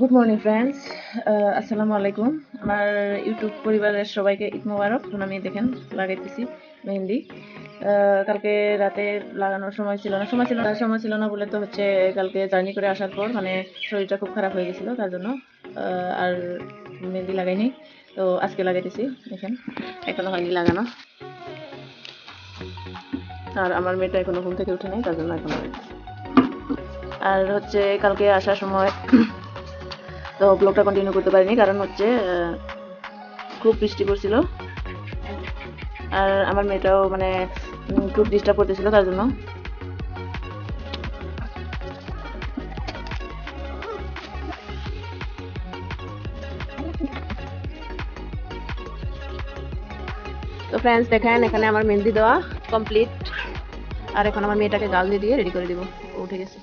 Good morning friends আসসালামু আলাইকুম আমার ইউটিউব পরিবারের সবাইকে ঈদ মোবারক। এখন আমি দেখেন, লাগাইতেছি মেহেন্দি কালকে রাতে লাগানোর সময় ছিল না। সময় ছিল না, সময় ছিল না বলে তো হচ্ছে কালকে জার্নি করে আসার পর মানে শরীরটা খুব খারাপ হয়ে গেছিল, তার জন্য আর মেহেন্দি লাগাইনি। তো আজকে লাগাইতেছি, দেখেন। এখনও হয়নি লাগানো। আর আমার মেয়েটা এখনও ঘুম থেকে উঠে নেই, তার জন্য এখনও আর হচ্ছে কালকে আসার সময় তো ব্লগটা কন্টিনিউ করতে পারিনি, কারণ হচ্ছে খুব বৃষ্টি পড়ছিল। আর আমার মেয়েটাও মানে খুব ডিস্টার্ব করতেছিল, তার জন্য। তো ফ্রেন্ডস দেখেন, এখানে আমার মেহেন্দি দেওয়া কমপ্লিট আর এখন আমার মেয়েটাকে গাল দিয়ে দিয়ে রেডি করে দিব। উঠে গেছে।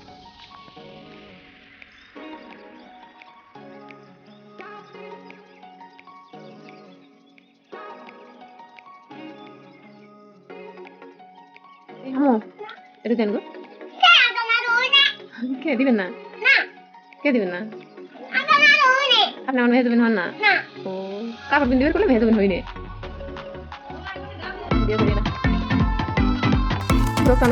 আমু এটা দেন গো কে দিবেন না কে দিবেন না আপনি আমার মেয়ে দেবেন হন না ও কাপড় বিন দিবেন করলে মেয়ে দেবেন হইনে প্রোগ্রাম